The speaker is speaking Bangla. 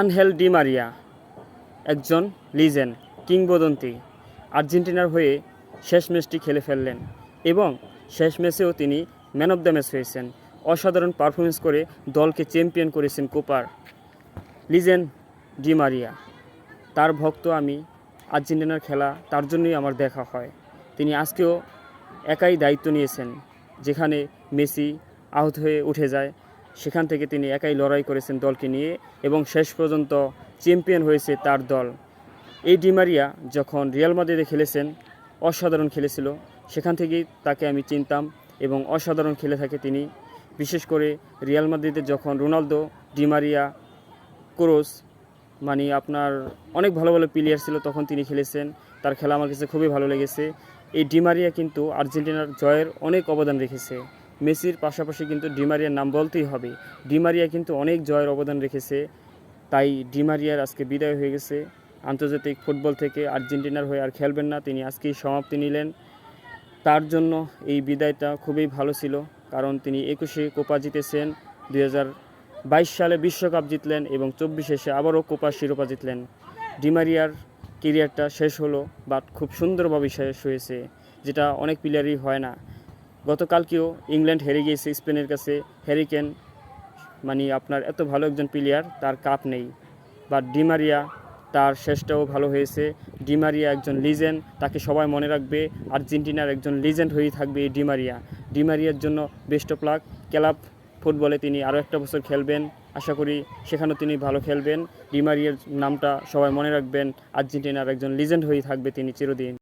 আনহেল ডি মারিয়া, একজন লিজেন্ড, কিংবদন্তি, আর্জেন্টিনার হয়ে শেষ ম্যাচটি খেলে ফেললেন এবং শেষ ম্যাচেও তিনি ম্যান অফ দ্য ম্যাচ হয়েছেন। অসাধারণ পারফরমেন্স করে দলকে চ্যাম্পিয়ন করেছেন কোপার লিজেন্ড ডি মারিয়া। তার ভক্ত আমি, আর্জেন্টিনার খেলা, তার জন্যই আমার দেখা হয়। তিনি আজকেও একাই দায়িত্ব নিয়েছেন, যেখানে মেসি আহত হয়ে উঠে যায়। সেখান থেকে তিনি একাই লড়াই করেছেন দলকে নিয়ে এবং শেষ পর্যন্ত চ্যাম্পিয়ন হয়েছে তার দল। এই ডিমারিয়া যখন রিয়াল মাদ্রিদে খেলেছেন, অসাধারণ খেলেছিল। সেখান থেকেই তাকে আমি চিনতাম এবং অসাধারণ খেলে থাকে তিনি। বিশেষ করে রিয়াল মাদ্রিদে যখন রোনালদো ডিমারিয়া ক্রোস মানে আপনার অনেক ভালো ভালো প্লেয়ার ছিল তখন তিনি খেলেছেন। তার খেলা আমার কাছে খুবই ভালো লেগেছে। এই ডিমারিয়া কিন্তু আর্জেন্টিনার জয়ের অনেক অবদান রেখেছে। মেসির পাশাপাশি কিন্তু ডিমারিয়ার নাম বলতেই হবে। ডিমারিয়া কিন্তু অনেক জয়ের অবদান রেখেছে। তাই ডিমারিয়ার আজকে বিদায় হয়ে গেছে। আন্তর্জাতিক ফুটবল থেকে আর্জেন্টিনার হয়ে আর খেলবেন না। তিনি আজকেই সমাপ্তি নিলেন। তার জন্য এই বিদায়টা খুবই ভালো ছিল। কারণ তিনি একুশে কোপা জিতেছেন, দুই সালে বিশ্বকাপ জিতলেন এবং চব্বিশ এসে আবারও কোপা শিরোপা জিতলেন। ডিমারিয়ার কেরিয়ারটা শেষ হলো, বাট খুব সুন্দরভাবে শেষ হয়েছে, যেটা অনেক প্লেয়ারই হয় না। গতকালকেও ইংল্যান্ড হেরে গিয়েছে, স্পেনের কাছে। হ্যারিকেন মানে আপনার এত ভালো একজন প্লেয়ার তার কাপ নেই। বা ডিমারিয়া তার শেষটাও ভালো হয়েছে। ডিমারিয়া একজন লিজেন্ড তাকে সবাই মনে রাখবে, আর্জেন্টিনার একজন লিজেন্ড হয়েই থাকবে এই ডিমারিয়া ডিমারিয়ার জন্য বেস্ট অফ লাক ক্লাব ফুটবলে তিনি আরও একটা বছর খেলবেন। আশা করি সেখানেও তিনি ভালো খেলবেন। ডিমারিয়ার নামটা সবাই মনে রাখবেন। আর্জেন্টিনার একজন লিজেন্ড হয়েই থাকবে তিনি চিরদিন।